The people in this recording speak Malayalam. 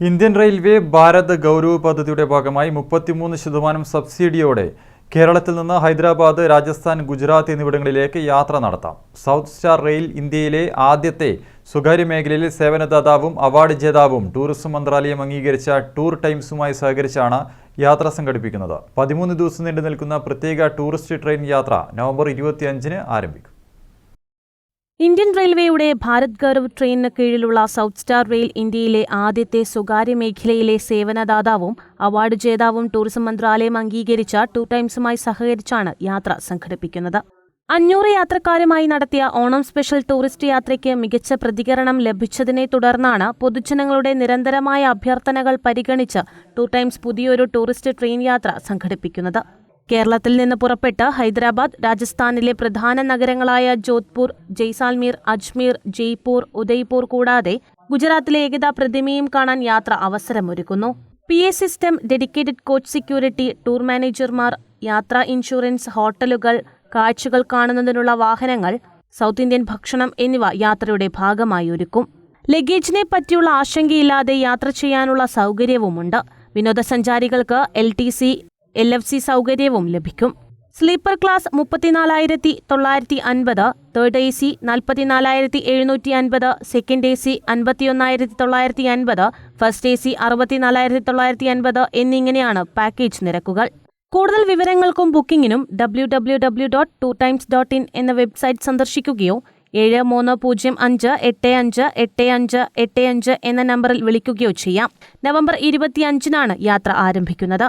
ഇന്ത്യൻ റെയിൽവേ ഭാരത് ഗൗരവ് പദ്ധതിയുടെ ഭാഗമായി മുപ്പത്തിമൂന്ന് ശതമാനം സബ്സിഡിയോടെ കേരളത്തിൽ നിന്ന് ഹൈദരാബാദ് രാജസ്ഥാൻ ഗുജറാത്ത് എന്നിവിടങ്ങളിലേക്ക് യാത്ര നടത്താം. സൗത്ത് സ്റ്റാർ റെയിൽ ഇന്ത്യയിലെ ആദ്യത്തെ സ്വകാര്യ മേഖലയിലെ സേവനദാതാവും അവാർഡ് ജേതാവും ടൂറിസം മന്ത്രാലയം അംഗീകരിച്ച ടൂർ ടൈംസുമായി സഹകരിച്ചാണ് യാത്ര സംഘടിപ്പിക്കുന്നത്. പതിമൂന്ന് ദിവസം നീണ്ടു നിൽക്കുന്ന പ്രത്യേക ടൂറിസ്റ്റ് ട്രെയിൻ യാത്ര നവംബർ ഇരുപത്തിയഞ്ചിന് ആരംഭിക്കും. ഇന്ത്യൻ റെയിൽവേയുടെ ഭാരത് ഗൗരവ് ട്രെയിനിന് കീഴിലുള്ള സൗത്ത് സ്റ്റാർ റെയിൽ ഇന്ത്യയിലെ ആദ്യത്തെ സ്വകാര്യ മേഖലയിലെ സേവനദാതാവും അവാർഡ് ജേതാവും ടൂറിസം മന്ത്രാലയം അംഗീകരിച്ച ടു ടൈംസുമായി സഹകരിച്ചാണ് യാത്ര സംഘടിപ്പിക്കുന്നത്. അഞ്ഞൂറ് യാത്രക്കാരുമായി നടത്തിയ ഓണം സ്പെഷ്യൽ ടൂറിസ്റ്റ് യാത്രയ്ക്ക് മികച്ച പ്രതികരണം ലഭിച്ചതിനെ തുടർന്നാണ് പൊതുജനങ്ങളുടെ നിരന്തരമായ അഭ്യർത്ഥനകൾ പരിഗണിച്ച് ടു ടൈംസ് പുതിയൊരു ടൂറിസ്റ്റ് ട്രെയിൻ യാത്ര സംഘടിപ്പിക്കുന്നത്. കേരളത്തിൽ നിന്ന് പുറപ്പെട്ട് ഹൈദരാബാദ് രാജസ്ഥാനിലെ പ്രധാന നഗരങ്ങളായ ജോധ്പൂർ ജയ്സാൽമീർ അജ്മീർ ജയ്പൂർ ഉദയ്പൂർ കൂടാതെ ഗുജറാത്തിലെ ഏകതാ പ്രതിമയും കാണാൻ യാത്ര അവസരമൊരുക്കുന്നു. P A system dedicated coach security tour മാനേജർമാർ യാത്രാ ഇൻഷുറൻസ് ഹോട്ടലുകൾ കാഴ്ചകൾ കാണുന്നതിനുള്ള വാഹനങ്ങൾ സൗത്ത് ഇന്ത്യൻ ഭക്ഷണം എന്നിവ യാത്രയുടെ ഭാഗമായി ഒരുക്കും ലഗേജിനെ പറ്റിയുള്ള ആശങ്കയില്ലാതെ യാത്ര ചെയ്യാനുള്ള സൗകര്യവുമുണ്ട്. വിനോദസഞ്ചാരികൾക്ക് L T C L F C സൗകര്യവും ലഭിക്കും. സ്ലീപ്പർ ക്ലാസ് മുപ്പത്തിനാലായിരത്തി തൊള്ളായിരത്തി അൻപത് തേർഡ് എ സി നാൽപ്പത്തിനാലായിരത്തി എഴുന്നൂറ്റി അൻപത് സെക്കൻഡ് എ സി അൻപത്തിയൊന്നായിരത്തി തൊള്ളായിരത്തി അൻപത് ഫസ്റ്റ് എ സി അറുപത്തിനാലായിരത്തി തൊള്ളായിരത്തി അൻപത് എന്നിങ്ങനെയാണ് പാക്കേജ് നിരക്കുകൾ. കൂടുതൽ വിവരങ്ങൾക്കും ബുക്കിംഗിനും W W W dot Tour Times dot in എന്ന വെബ്സൈറ്റ് സന്ദർശിക്കുകയോ ഏഴ് മൂന്ന് പൂജ്യം അഞ്ച് എട്ട് അഞ്ച് എട്ട് അഞ്ച് എട്ട് അഞ്ച് എന്ന നമ്പറിൽ വിളിക്കുകയോ ചെയ്യാം. നവംബർ ഇരുപത്തിയഞ്ചിനാണ് യാത്ര ആരംഭിക്കുന്നത്.